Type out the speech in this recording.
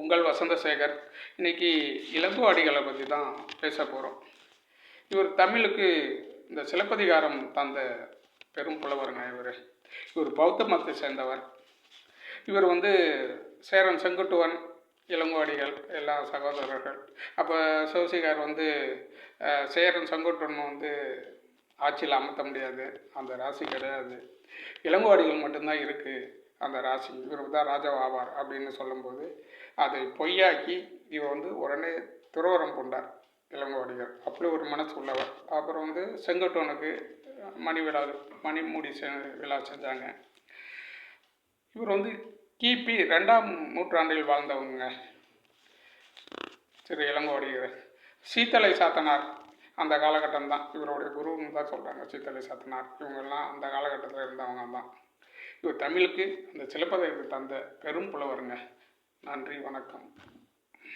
உங்கள் வசந்தசேகர். இன்னைக்கு இளங்குவாடிகளை பற்றி தான் பேச போகிறோம் இவர் தமிழுக்கு இந்த சிலப்பதிகாரம் தந்த பெரும் புலவருங்க இவர். இவர் பௌத்த மதத்தை சேர்ந்தவர். இவர் வந்து சேரன் செங்குட்டுவன் இளங்குவாடிகள் எல்லா சகோதரர்கள். அப்போ சிவசிகார் வந்து சேரன் செங்குட்டுவன் வந்து ஆட்சியில் அமர்த்த முடியாது. அந்த ராசி கிடையாது. இளங்குவாடிகள் மட்டும்தான் இருக்குது அந்த ராசி இவர் தான் ராஜாவாவார் அப்படின்னு சொல்லும்போது அதை பொய்யாக்கி இவர் வந்து உடனே துறவரம் பூண்டார் இளங்குவாடிகள் அப்படி ஒரு மனசு உள்ளவர். அப்புறம் வந்து செங்கட்டோனுக்கு மணி விழா மணி மூடி செ விழா செஞ்சாங்க. இவர் வந்து கிபி ரெண்டாம் நூற்றாண்டில் வாழ்ந்தவங்க. திரு இளங்கோடிகள் சீத்தலை சாத்தனார். அந்த காலகட்டம் தான். இவருடைய குருன்னு தான் சொல்கிறாங்க சீத்தலை சாத்தனார். இவங்கெல்லாம் அந்த காலகட்டத்தில் இருந்தவங்க தான். இவர் தமிழுக்கு அந்த சிலப்பதிகாரத்தை தந்த பெரும் புலவருங்க. நன்றி வணக்கம்.